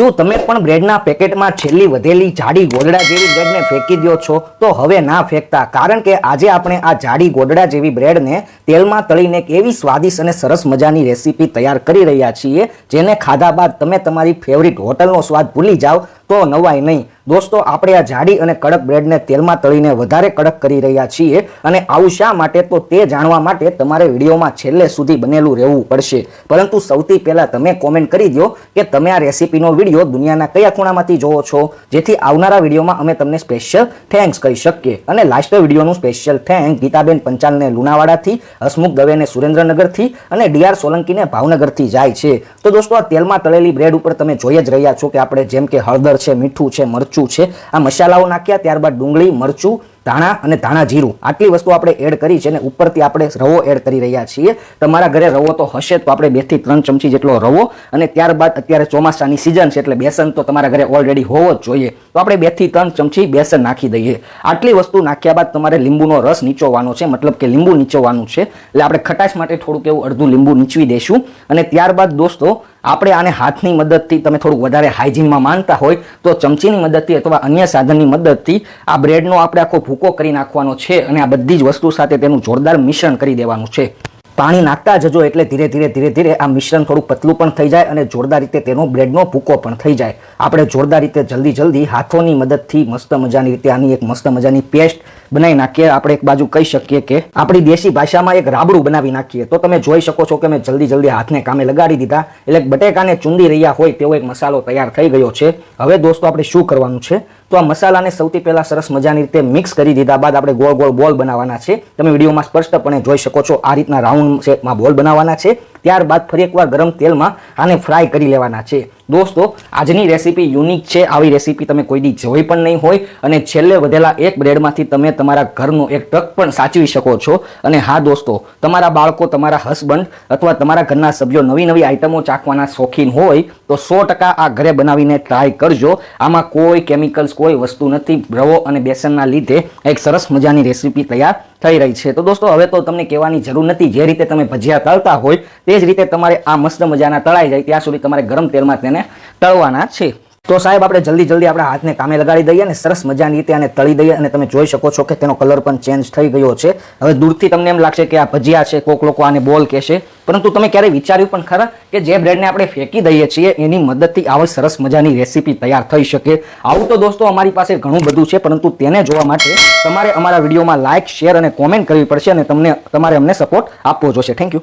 શું તમે પણ બ્રેડના પેકેટમાં છેલ્લી વધેલી જાડી ગોદડા જેવી બ્રેડને ફેંકી દો છો? તો હવે ના ફેંકતા, કારણ કે આજે આપણે આ જાડી ગોદડા જેવી બ્રેડને તેલમાં તળીને એવી સ્વાદિષ્ટ અને સરસ મજાની રેસીપી તૈયાર કરી રહ્યા છીએ, જેને ખાધા બાદ તમે તમારી ફેવરિટ હોટલનો સ્વાદ ભૂલી જાઓ, તો નવાય નહીં. દોસ્તો, આપણે આ જાડી અને કડક બ્રેડને તેલમાં તળીને વધારે કડક કરી રહ્યા છીએ અને આવું શા માટે? તો તે જાણવા માટે તમારે વિડીયોમાં છેલ્લે સુધી બનેલું રહેવું પડશે. પરંતુ સૌથી પહેલા તમે કોમેન્ટ કરી દો કે તમે આ રેસીપીનો વીડિયો દુનિયાના કયા ખૂણામાંથી જોવો છો, જેથી આવનારા વિડીયોમાં અમે તમને સ્પેશિયલ થેન્ક્સ કહી શકીએ. અને લાસ્ટ વિડીયોનું સ્પેશિયલ થેન્ક ગીતાબેન પંચાલને લુણાવાડાથી, હસમુખ દવેને સુરેન્દ્રનગરથી અને ડીઆર સોલંકીને ભાવનગરથી જાય છે. તો દોસ્તો, આ તેલમાં તળેલી બ્રેડ ઉપર તમે જોઈ જ રહ્યા છો કે આપણે જેમ કે હળદર છે, મીઠું છે, મરચું છે. આ મસાલાઓ નાખ્યા, ત્યારબાદ ડુંગળી, મરચું, ધાણા અને ધાણા જીરું. આટલી વસ્તુ આપણે એડ કરી છે અને ઉપરથી આપણે રવો એડ કરી રહ્યા છીએ. તમારા ઘરે રવો તો હશે તો આપણે બેથી ત્રણ ચમચી જેટલો રવો અને ત્યારબાદ અત્યારે ચોમાસાની સિઝન છે એટલે બેસન તો તમારા ઘરે ઓલરેડી હોવો જ જોઈએ. તો આપણે બેથી ત્રણ ચમચી બેસન નાખી દઈએ. આટલી વસ્તુ નાખ્યા બાદ તમારે લીંબુનો રસ નીચોવાનો છે, મતલબ કે લીંબુ નીચોવાનું છે. એટલે આપણે ખટાશ માટે થોડુંક એવું અડધું લીંબુ નીચવી દઈશું અને ત્યારબાદ દોસ્તો આપણે આને હાથની મદદથી તમે થોડું વધારે હાઇજીનમાં માનતા હોય તો ચમચીની મદદથી અથવા અન્ય સાધનની મદદથી આ બ્રેડનો આપણે આખો ભૂકો કરી નાખવાનો છે અને આ બધી જ વસ્તુ સાથે તેનું જોરદાર મિશ્રણ કરી દેવાનું છે. પાણી નાખતા જજો એટલે ધીરે ધીરે ધીરે ધીરે આ મિશ્રણ થોડું પતલું પણ થઈ જાય અને જોરદાર રીતે તેનો બ્રેડનો ભૂકો પણ થઈ જાય. આપણે જોરદાર રીતે જલ્દી જલ્દી હાથોની મદદથી મસ્ત મજાની રીતે આની એક મસ્ત મજાની પેસ્ટ બનાવી નાખીએ. આપણે એક બાજુ કહી શકીએ કે આપણી દેશી ભાષામાં એક રાબડું બનાવી નાખીએ. તો તમે જોઈ શકો છો કે મેં જલ્દી જલ્દી હાથને કામે લગાડી દીધા. એટલે બટેકાને ચૂંદી રહ્યા હોય તેવો એક મસાલો તૈયાર થઈ ગયો છે. હવે દોસ્તો આપણે શું કરવાનું છે? તો આ મસાલાને સૌથી પહેલા સરસ મજાની રીતે મિક્સ કરી દીધા બાદ આપણે ગોળ ગોળ બોલ બનાવવાના છે. તમે વિડીયોમાં સ્પષ્ટપણે જોઈ શકો છો આ રીતના રાઉન્ડ શેપમાં બોલ બનાવવાના છે. ત્યારબાદ ફરી એકવાર ગરમ તેલમાં આને ફ્રાય કરી લેવાના છે. દોસ્તો, આજની રેસીપી યુનિક છે. આવી રેસીપી તમે કોઈ દી જોઈ પણ નહીં હોય અને છેલ્લે વધેલા એક બ્રેડમાંથી તમે તમારા ઘરનો એક ટક પણ સાચવી શકો છો. અને હા, દોસ્તો, તમારા બાળકો, તમારા હસબન્ડ અથવા તમારા ઘરના સભ્યો નવી નવી આઈટમો ચાખવાના શોખીન હોય તો સો ટકા આ ઘરે બનાવીને ટ્રાય કરજો. આમાં કોઈ કેમિકલ્સ, કોઈ વસ્તુ નથી. રવો અને બેસનના લીધે એક સરસ મજાની રેસીપી તૈયાર થઈ રહી છે. તો દોસ્તો, હવે તો તમને કહેવાની જરૂર નથી. જે રીતે તમે ભજીયા તળતા હોય, તે જ રીતે તમારે આ મસ્ત મજાના તળાઈ જાય. ત્યાં સુધી તમારે ગરમ તેલમાં તેને તળવાના છે. તો સાહેબ, આપણે જલ્દી જલ્દી આપણા હાથને કામે લગાડી દઈએ અને સરસ મજાની રીતે આને તળી દઈએ અને તમે જોઈ શકો છો કે તેનો કલર પણ ચેન્જ થઈ ગયો છે. હવે દૂરથી તમને એમ લાગશે કે આ ભજીયા છે, કોક લોકો આને બોલ કહેશે. પરંતુ તમે ક્યારેય વિચાર્યું પણ ખરા કે જે બ્રેડને આપણે ફેંકી દઈએ છીએ, એની મદદથી આવી સરસ મજાની રેસીપી તૈયાર થઈ શકે. આવું તો દોસ્તો અમારી પાસે ઘણું બધું છે, પરંતુ તેને જોવા માટે તમારે અમારા વિડીયોમાં લાઇક શેર અને કોમેન્ટ કરવી પડશે અને તમને, તમારે અમને સપોર્ટ આપવો જોશે. Thank you